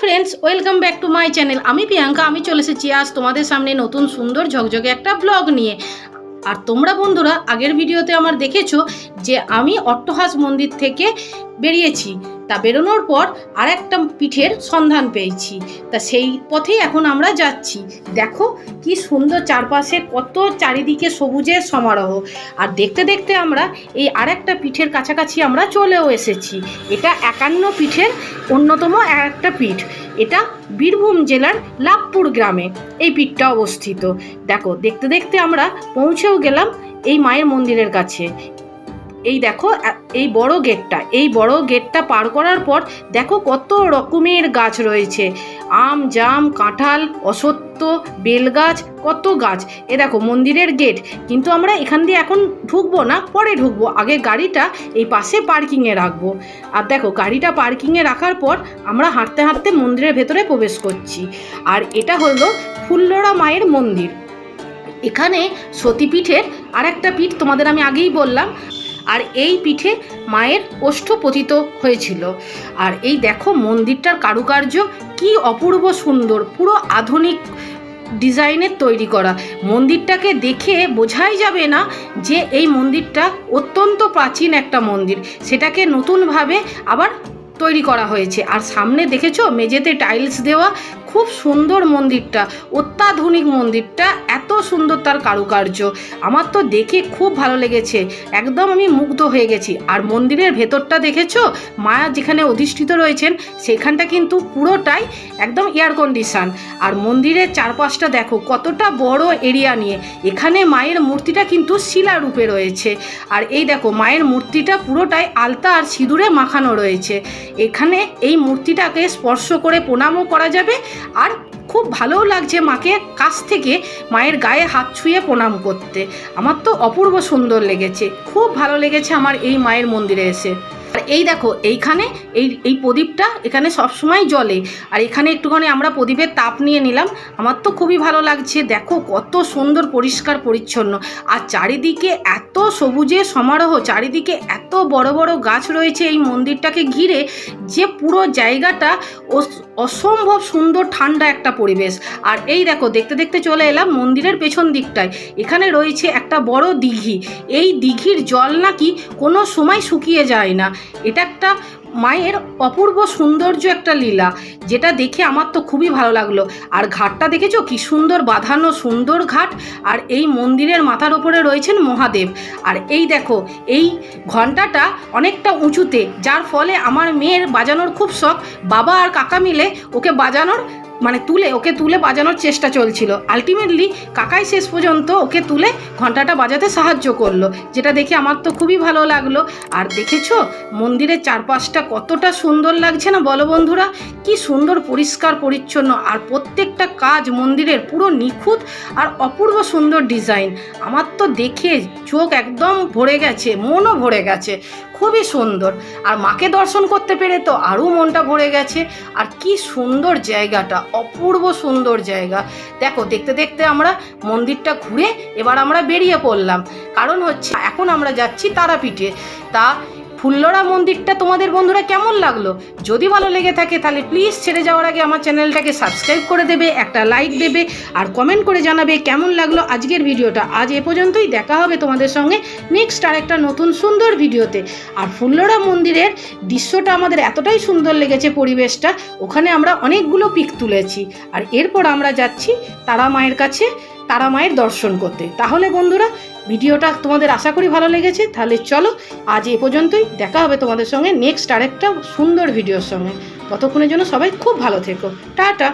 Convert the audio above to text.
Friends welcome back to my channel আমি প্রিয়াঙ্কা, আমি চলে এসেছি আজ তোমাদের সামনে নতুন সুন্দর ঝকঝকে একটা ব্লগ নিয়ে। আর তোমরা বন্ধুরা, আগের ভিডিওতে আমার দেখেছ যে আমি অট্টহাস মন্দির থেকে বেরিয়েছি। তা বেরোনোর পর আর একটা পিঠের সন্ধান পেয়েছি। তা সেই পথেই এখন আমরা যাচ্ছি। দেখো কি সুন্দর চারপাশে কত চারিদিকে সবুজের সমারোহ। আর দেখতে দেখতে আমরা এই আর একটা পিঠের কাছাকাছি আমরা চলেও এসেছি। এটা একান্ন পিঠের অন্যতম একটা পিঠ। এটা বীরভূম জেলার লাভপুর গ্রামে এই পিঠটা অবস্থিত। দেখো দেখতে দেখতে আমরা পৌঁছেও গেলাম এই মায়ের মন্দিরের কাছে। এই দেখো এই বড় গেটটা এই বড় গেটটা পার করার পর দেখো কত রকমের গাছ রয়েছে। আম, জাম, কাঁঠাল, অসত্য, বেলগাছ, কত গাছ। এ দেখো, মন্দিরের গেট কিন্তু আমরা এখান দিয়ে এখন ঢুকবো না, পরে ঢুকবো। আগে গাড়িটা এই পাশে পার্কিংয়ে রাখব। আর দেখো, গাড়িটা পার্কিংয়ে রাখার পর আমরা হাঁটতে হাঁটতে মন্দিরের ভেতরে প্রবেশ করছি। আর এটা হলো ফুল্লরা মায়ের মন্দির। এখানে সতীপীঠের আর একটা পীঠ তোমাদের আমি আগেই বললাম। আর এই পিঠে মায়ের ওষ্ঠ পতিত হয়েছিল। আর এই দেখো মন্দিরটার কারুকার্য কি অপূর্ব সুন্দর, পুরো আধুনিক ডিজাইনের তৈরি করা। মন্দিরটাকে দেখে বোঝাই যাবে না যে এই মন্দিরটা অত্যন্ত প্রাচীন একটা মন্দির, সেটাকে নতুনভাবে আবার তৈরি করা হয়েছে। আর সামনে দেখেছ মেঝেতে টাইলস দেওয়া খুব সুন্দর মন্দিরটা, অত্যাধুনিক মন্দিরটা, এত সুন্দর তার কারুকার্য। আমার তো দেখে খুব ভালো লেগেছে। একদম আমি মুগ্ধ হয়ে গেছি। আর মন্দিরের ভেতরটা দেখেছ? মায়া যেখানে অধিষ্ঠিত রয়েছেন, সেখানটা কিন্তু পুরোটাই একদম এয়ার কন্ডিশন আর মন্দিরের চারপাশটা দেখো, কতটা বড় এরিয়া নিয়ে। এখানে মায়ের মূর্তিটা কিন্তু শিলারূপে রয়েছে। আর এই দেখো, মায়ের মূর্তিটা পুরোটাই আলতা আর সিঁদুরে মাখানো রয়েছে। এখানে এই মূর্তিটাকে স্পর্শ করে প্রণামও করা যাবে আর খুব ভালোও লাগছে মাকে কাছ থেকে মায়ের গায়ে হাত ছুঁয়ে প্রণাম করতে। আমার তো অপূর্ব সুন্দর লেগেছে। খুব ভালো লেগেছে আমার এই মায়ের মন্দিরে এসে। আর এই দেখো, এইখানে এই এই প্রদীপটা এখানে সবসময় জলে আর এখানে একটুখানি আমরা প্রদীপের তাপ নিয়ে নিলাম। আমার তো খুবই ভালো লাগছে। দেখো কত সুন্দর, পরিষ্কার, পরিচ্ছন্ন। আর চারিদিকে এত সবুজে সমারোহ, চারিদিকে এত বড় বড় গাছ রয়েছে এই মন্দিরটাকে ঘিরে যে পুরো জায়গাটা অস- অসম্ভব সুন্দর ঠান্ডা একটা পরিবেশ। আর এই দেখো, দেখতে দেখতে চলে এলাম মন্দিরের পেছন দিকটায়। এখানে রয়েছে একটা বড় দিঘি। এই দিঘির জল নাকি কোনো সময় শুকিয়ে যায় না। এটা একটা মায়ের অপূর্ব সৌন্দর্য একটা লীলা, যেটা দেখে আমার তো খুবই ভালো লাগল। আর ঘাটটা দেখেছ? কি সুন্দর বাঁধানো সুন্দর ঘাট, আর এই মন্দিরের মাথার ওপরে রয়েছেন মহাদেব। আর এই দেখো, এই ঘন্টাটা অনেকটা উঁচুতে, যার ফলে আমার মেয়ের বাজানোর খুব শখ। বাবা আর কাকা মিলে ওকে বাজানোর মানে তুলে, ওকে তুলে বাজানোর চেষ্টা চলছিল। আলটিমেটলি কাকাই শেষ পর্যন্ত ওকে তুলে ঘন্টাটা বাজাতে সাহায্য করল, যেটা দেখে আমার তো খুবই ভালো লাগল। আর দেখেছ, মন্দিরের চারপাশটা কতটা সুন্দর লাগছে না বলো বন্ধুরা? কি সুন্দর, পরিষ্কার, পরিচ্ছন্ন, আর প্রত্যেকটা কাজ মন্দিরের পুরো নিখুঁত আর অপূর্ব সুন্দর ডিজাইন। আমার তো দেখে চোখ একদম ভরে গেছে, মনও ভরে গেছে। খুবই সুন্দর। আর মাকে দর্শন করতে পেরে তো আরও মনটা ভরে গেছে। আর কি সুন্দর জায়গাটা, অপূর্ব সুন্দর জায়গা। দেখো, দেখতে দেখতে আমরা মন্দিরটা ঘুরে এবার আমরা বেরিয়ে পড়লাম। কারণ হচ্ছে, এখন আমরা যাচ্ছি তারাপীঠে। তা ফুল্লরা মন্দিরটা তোমাদের বন্ধুরা কেমন লাগল? যদি ভালো লেগে থাকে তাহলে প্লিজ ছেড়ে যাওয়ার আগে আমার চ্যানেলটাকে সাবস্ক্রাইব করে দেবে, একটা লাইক দেবে, আর কমেন্ট করে জানাবে কেমন লাগল আজকের ভিডিওটা। আজ এ পর্যন্তই, দেখা হবে তোমাদের সঙ্গে নেক্সট আর একটা নতুন সুন্দর ভিডিওতে। আর ফুল্লরা মন্দিরের দৃশ্যটা আমাদের এতটাই সুন্দর লেগেছে পরিবেশটা, ওখানে আমরা অনেকগুলো পিক তুলেছি। আর এরপর আমরা যাচ্ছি তারা মায়ের কাছে তারা মায়ের দর্শন করতে। তাহলে বন্ধুরা, ভিডিওটা তোমাদের আশা করি ভালো লেগেছে। তাহলে চলো, আজ এ পর্যন্তই। দেখা হবে তোমাদের সঙ্গে নেক্সট আরেকটা সুন্দর ভিডিওর সঙ্গে। ততক্ষণের জন্য সবাই খুব ভালো থেকো। টাটা!